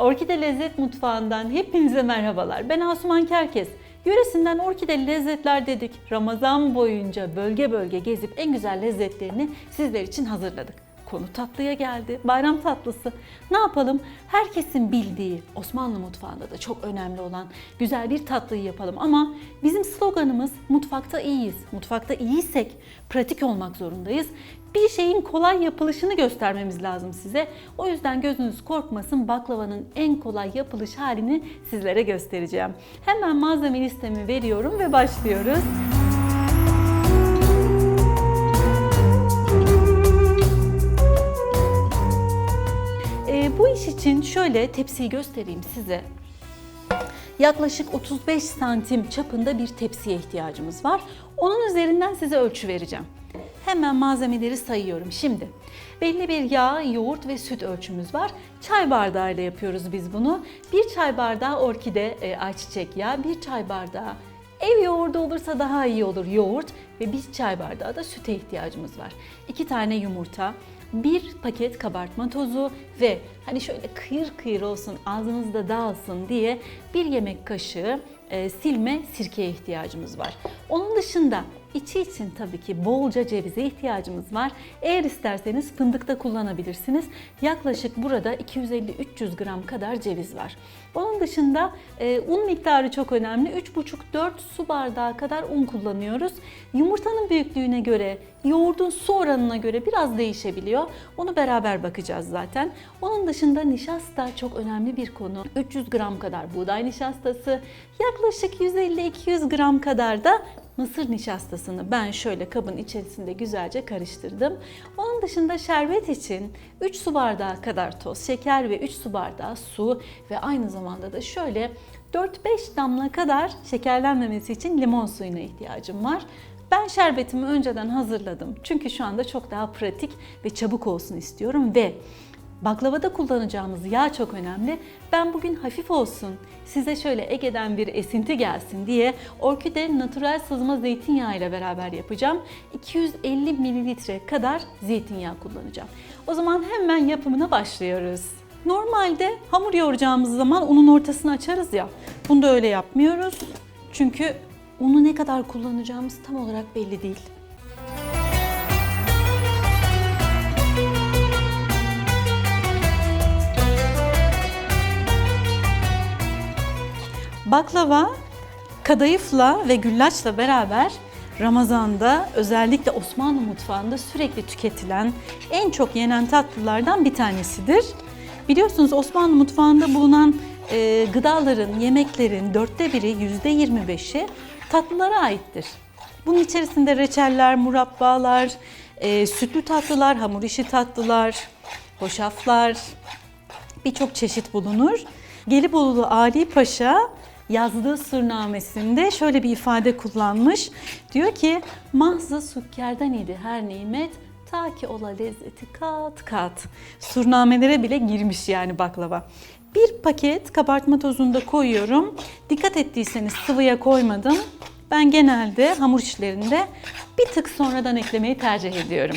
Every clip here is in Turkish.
Orkide Lezzet Mutfağı'ndan hepinize merhabalar. Ben Asuman Kerkez. Yöresinden orkideli lezzetler dedik. Ramazan boyunca bölge bölge gezip en güzel lezzetlerini sizler için hazırladık. Konu tatlıya geldi. Bayram tatlısı. Ne yapalım? Herkesin bildiği Osmanlı mutfağında da çok önemli olan güzel bir tatlıyı yapalım. Ama bizim sloganımız mutfakta iyiyiz. Mutfakta iyiysek pratik olmak zorundayız. Bir şeyin kolay yapılışını göstermemiz lazım size. O yüzden gözünüz korkmasın baklavanın en kolay yapılış halini sizlere göstereceğim. Hemen malzeme listemi veriyorum ve başlıyoruz. Şöyle tepsiyi göstereyim size. Yaklaşık 35 santim çapında bir tepsiye ihtiyacımız var. Onun üzerinden size ölçü vereceğim. Hemen malzemeleri sayıyorum. Şimdi belli bir yağ, yoğurt ve süt ölçümüz var. Çay bardağıyla yapıyoruz biz bunu. Bir çay bardağı orkide e, ayçiçek yağı, bir çay bardağı Ev yoğurdu olursa daha iyi olur yoğurt ve bir çay bardağı da süte ihtiyacımız var. İki tane yumurta, bir paket kabartma tozu ve hani şöyle kıyır kıyır olsun ağzınızda dağılsın diye bir yemek kaşığı e, silme sirkeye ihtiyacımız var. Onun dışında içi için tabii ki bolca cevize ihtiyacımız var. Eğer isterseniz fındık da kullanabilirsiniz. Yaklaşık burada 250-300 gram kadar ceviz var. Onun dışında e, un miktarı çok önemli. 3,5-4 su bardağı kadar un kullanıyoruz. Yumurtanın büyüklüğüne göre, yoğurdun su oranına göre biraz değişebiliyor. Onu beraber bakacağız zaten. Onun dışında nişasta çok önemli bir konu. 300 gram kadar buğday nişastası, yaklaşık 150-200 gram kadar da mısır nişastasını ben şöyle kabın içerisinde güzelce karıştırdım. Onun dışında şerbet için 3 su bardağı kadar toz şeker ve 3 su bardağı su ve aynı zamanda da şöyle 4-5 damla kadar şekerlenmemesi için limon suyuna ihtiyacım var. Ben şerbetimi önceden hazırladım. Çünkü şu anda çok daha pratik ve çabuk olsun istiyorum ve Baklavada kullanacağımız yağ çok önemli. Ben bugün hafif olsun, size şöyle Ege'den bir esinti gelsin diye Orkide Natural Sızma Zeytinyağı ile beraber yapacağım. 250 mililitre kadar zeytinyağı kullanacağım. O zaman hemen yapımına başlıyoruz. Normalde hamur yoğuracağımız zaman unun ortasını açarız ya. Bunda öyle yapmıyoruz. Çünkü unu ne kadar kullanacağımız tam olarak belli değil. Baklava kadayıfla ve güllaçla beraber Ramazan'da özellikle Osmanlı mutfağında sürekli tüketilen en çok yenen tatlılardan bir tanesidir. Biliyorsunuz Osmanlı mutfağında bulunan e, gıdaların, yemeklerin dörtte biri, yüzde yirmi beşi tatlılara aittir. Bunun içerisinde reçeller, murabbalar, e, sütlü tatlılar, hamur işi tatlılar, hoşaflar, birçok çeşit bulunur. Gelibolu Ali Paşa yazdığı surnamesinde şöyle bir ifade kullanmış. Diyor ki mahzı sükkerden idi her nimet ta ki ola lezzeti kat kat. Surnamelere bile girmiş yani baklava. Bir paket kabartma tozunu da koyuyorum. Dikkat ettiyseniz sıvıya koymadım. Ben genelde hamur işlerinde bir tık sonradan eklemeyi tercih ediyorum.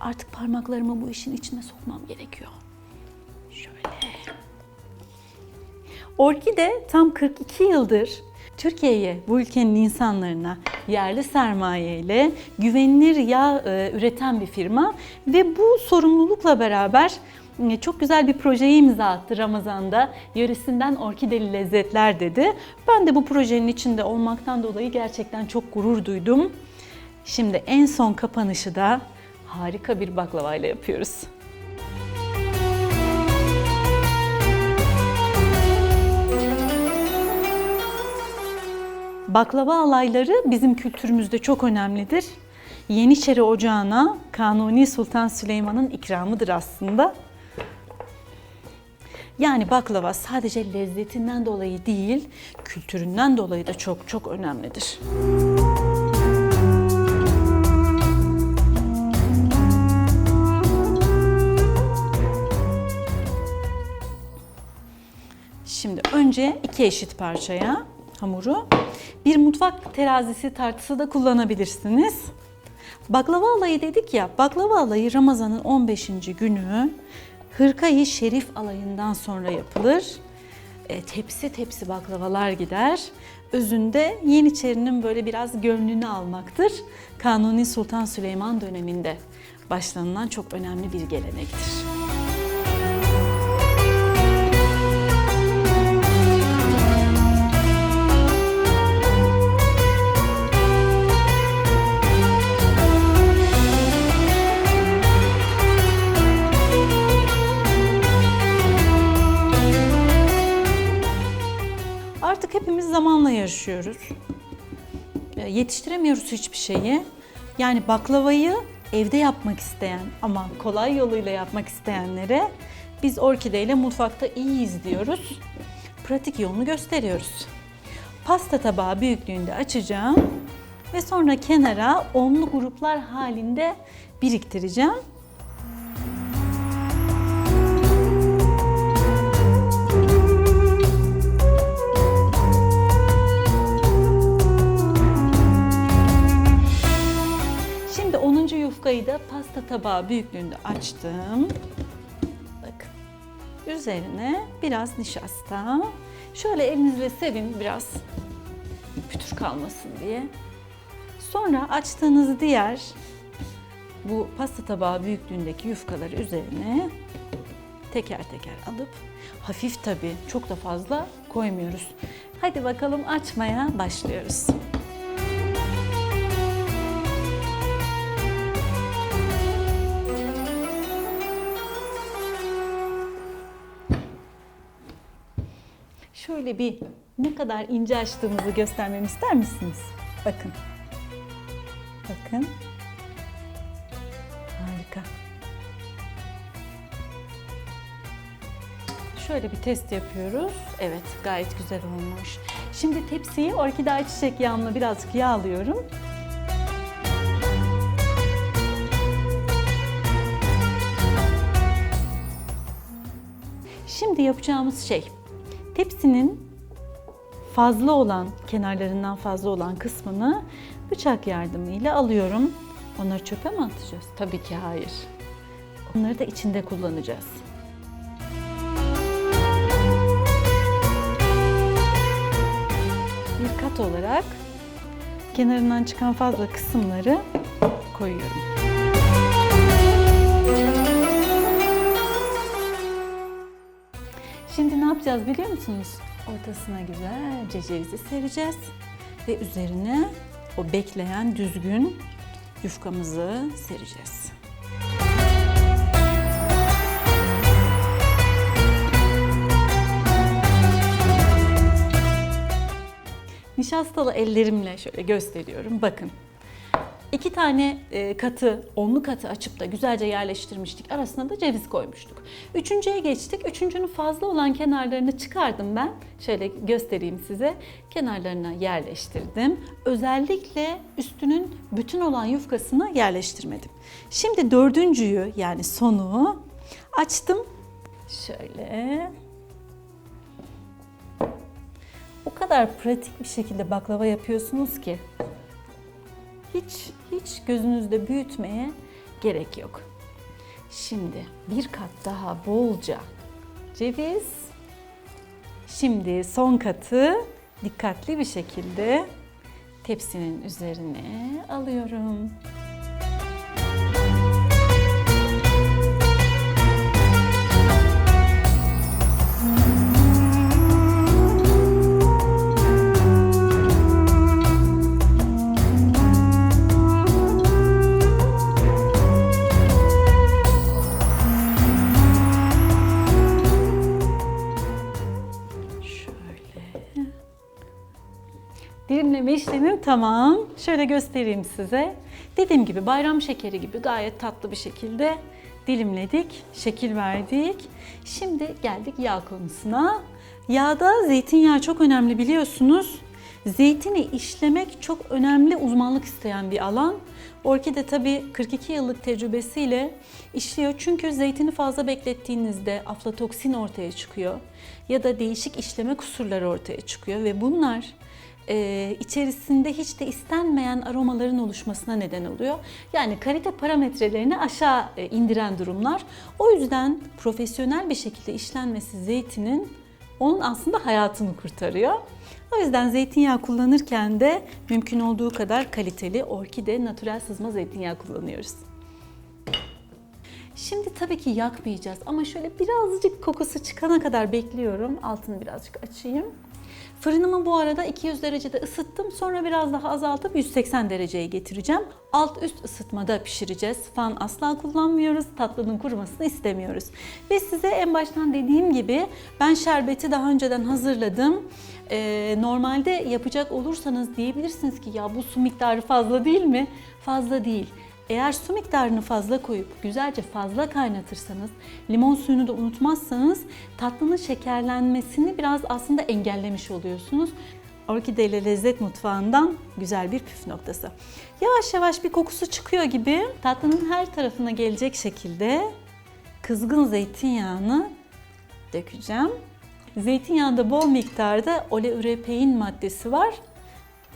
Artık parmaklarımı bu işin içine sokmam gerekiyor. Şöyle. Orkide tam 42 yıldır Türkiye'ye, bu ülkenin insanlarına yerli sermaye ile güvenilir yağ e, üreten bir firma ve bu sorumlulukla beraber e, çok güzel bir projeyi imza attı Ramazan'da. Yöresinden orkideli lezzetler dedi. Ben de bu projenin içinde olmaktan dolayı gerçekten çok gurur duydum. Şimdi en son kapanışı da harika bir baklavayla yapıyoruz. Baklava alayları bizim kültürümüzde çok önemlidir. Yeniçeri Ocağı'na Kanuni Sultan Süleyman'ın ikramıdır aslında. Yani baklava sadece lezzetinden dolayı değil, kültüründen dolayı da çok çok önemlidir. Şimdi önce iki eşit parçaya hamuru. Bir mutfak terazisi tartısı da kullanabilirsiniz. Baklava alayı dedik ya, baklava alayı Ramazan'ın 15. günü Hırkayı Şerif alayından sonra yapılır. E, tepsi tepsi baklavalar gider. Özünde Yeniçeri'nin böyle biraz gönlünü almaktır. Kanuni Sultan Süleyman döneminde başlanılan çok önemli bir gelenektir. Yarışıyoruz. E, Yetiştiremiyoruz hiçbir şeyi. Yani baklavayı evde yapmak isteyen ama kolay yoluyla yapmak isteyenlere biz orkideyle mutfakta iyiyiz diyoruz. Pratik yolunu gösteriyoruz. Pasta tabağı büyüklüğünde açacağım ve sonra kenara onlu gruplar halinde biriktireceğim. 10. yufkayı da pasta tabağı büyüklüğünde açtım. Bakın. Üzerine biraz nişasta. Şöyle elinizle sevin biraz pütür kalmasın diye. Sonra açtığınız diğer bu pasta tabağı büyüklüğündeki yufkaları üzerine teker teker alıp hafif tabii çok da fazla koymuyoruz. Hadi bakalım açmaya başlıyoruz. Şöyle bir ne kadar ince açtığımızı göstermemi ister misiniz? Bakın. Bakın. Harika. Şöyle bir test yapıyoruz. Evet, gayet güzel olmuş. Şimdi tepsiyi orkide ayçiçek yağımla birazcık yağlıyorum. Şimdi yapacağımız şey tepsinin fazla olan, kenarlarından fazla olan kısmını bıçak yardımıyla alıyorum. Onları çöpe mi atacağız? Tabii ki hayır. Onları da içinde kullanacağız. Bir kat olarak kenarından çıkan fazla kısımları koyuyorum. Şimdi ne yapacağız biliyor musunuz? Ortasına güzelce cevizi sereceğiz ve üzerine o bekleyen düzgün yufkamızı sereceğiz. Nişastalı ellerimle şöyle gösteriyorum. Bakın. İki tane e, katı, onlu katı açıp da güzelce yerleştirmiştik. Arasına da ceviz koymuştuk. Üçüncüye geçtik. Üçüncünün fazla olan kenarlarını çıkardım ben. Şöyle göstereyim size. Kenarlarına yerleştirdim. Özellikle üstünün bütün olan yufkasını yerleştirmedim. Şimdi dördüncüyü yani sonu açtım. Şöyle o kadar pratik bir şekilde baklava yapıyorsunuz ki hiç hiç gözünüzde büyütmeye gerek yok. Şimdi bir kat daha bolca ceviz. Şimdi son katı dikkatli bir şekilde tepsinin üzerine alıyorum. İşlemim tamam. Şöyle göstereyim size. Dediğim gibi bayram şekeri gibi gayet tatlı bir şekilde dilimledik, şekil verdik. Şimdi geldik yağ konusuna. Yağda zeytinyağı çok önemli biliyorsunuz. Zeytini işlemek çok önemli uzmanlık isteyen bir alan. Orkide tabii 42 yıllık tecrübesiyle işliyor. Çünkü zeytini fazla beklettiğinizde aflatoksin ortaya çıkıyor ya da değişik işleme kusurları ortaya çıkıyor ve bunlar e, içerisinde hiç de istenmeyen aromaların oluşmasına neden oluyor. Yani kalite parametrelerini aşağı e, indiren durumlar. O yüzden profesyonel bir şekilde işlenmesi zeytinin onun aslında hayatını kurtarıyor. O yüzden zeytinyağı kullanırken de mümkün olduğu kadar kaliteli orkide natürel sızma zeytinyağı kullanıyoruz. Şimdi tabii ki yakmayacağız ama şöyle birazcık kokusu çıkana kadar bekliyorum. Altını birazcık açayım. Fırınımı bu arada 200 derecede ısıttım. Sonra biraz daha azaltıp 180 dereceye getireceğim. Alt üst ısıtmada pişireceğiz. Fan asla kullanmıyoruz. Tatlının kurumasını istemiyoruz. Ve size en baştan dediğim gibi ben şerbeti daha önceden hazırladım. Ee, normalde yapacak olursanız diyebilirsiniz ki ya bu su miktarı fazla değil mi? Fazla değil. Eğer su miktarını fazla koyup güzelce fazla kaynatırsanız, limon suyunu da unutmazsanız tatlının şekerlenmesini biraz aslında engellemiş oluyorsunuz. Orkide ile lezzet mutfağından güzel bir püf noktası. Yavaş yavaş bir kokusu çıkıyor gibi tatlının her tarafına gelecek şekilde kızgın zeytinyağını dökeceğim. Zeytinyağında bol miktarda oleürepein maddesi var.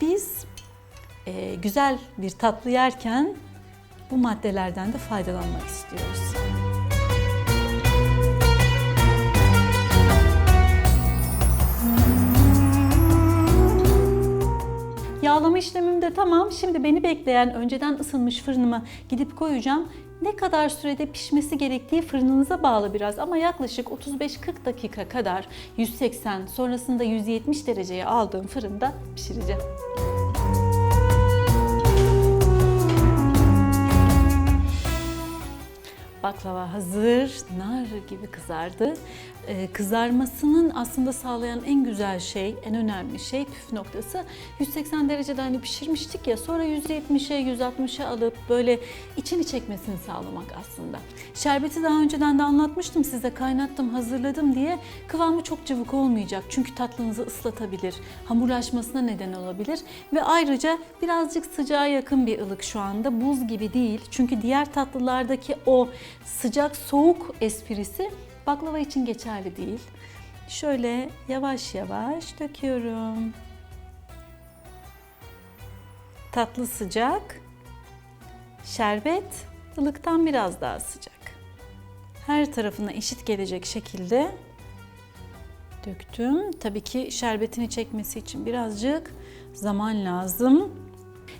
Biz e, güzel bir tatlı yerken bu maddelerden de faydalanmak istiyoruz. Yağlama işlemim de tamam. Şimdi beni bekleyen önceden ısınmış fırınıma gidip koyacağım. Ne kadar sürede pişmesi gerektiği fırınınıza bağlı biraz ama yaklaşık 35-40 dakika kadar 180 sonrasında 170 dereceye aldığım fırında pişireceğim. Baklava hazır, nar gibi kızardı. Ee, kızarmasının aslında sağlayan en güzel şey, en önemli şey, püf noktası 180 derecede hani pişirmiştik ya sonra 170'e, 160'a alıp böyle içini çekmesini sağlamak aslında. Şerbeti daha önceden de anlatmıştım size kaynattım, hazırladım diye. Kıvamı çok cıvık olmayacak çünkü tatlınızı ıslatabilir, hamurlaşmasına neden olabilir ve ayrıca birazcık sıcağa yakın bir ılık şu anda. Buz gibi değil çünkü diğer tatlılardaki o sıcak soğuk esprisi baklava için geçerli değil. Şöyle yavaş yavaş döküyorum. Tatlı sıcak, şerbet ılıktan biraz daha sıcak. Her tarafına eşit gelecek şekilde döktüm. Tabii ki şerbetini çekmesi için birazcık zaman lazım.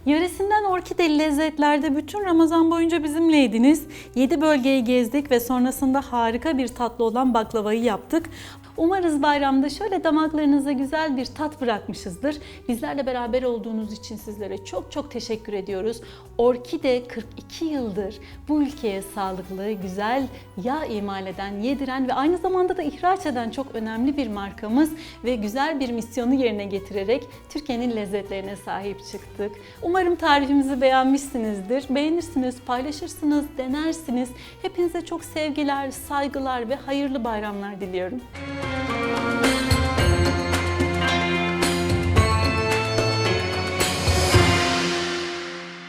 Yöresinden orkideli lezzetlerde bütün Ramazan boyunca bizimleydiniz. 7 bölgeyi gezdik ve sonrasında harika bir tatlı olan baklavayı yaptık. Umarız bayramda şöyle damaklarınıza güzel bir tat bırakmışızdır. Bizlerle beraber olduğunuz için sizlere çok çok teşekkür ediyoruz. Orkide 42 yıldır bu ülkeye sağlıklı, güzel yağ imal eden, yediren ve aynı zamanda da ihraç eden çok önemli bir markamız ve güzel bir misyonu yerine getirerek Türkiye'nin lezzetlerine sahip çıktık. Umarım tarifimizi beğenmişsinizdir. Beğenirsiniz, paylaşırsınız, denersiniz. Hepinize çok sevgiler, saygılar ve hayırlı bayramlar diliyorum.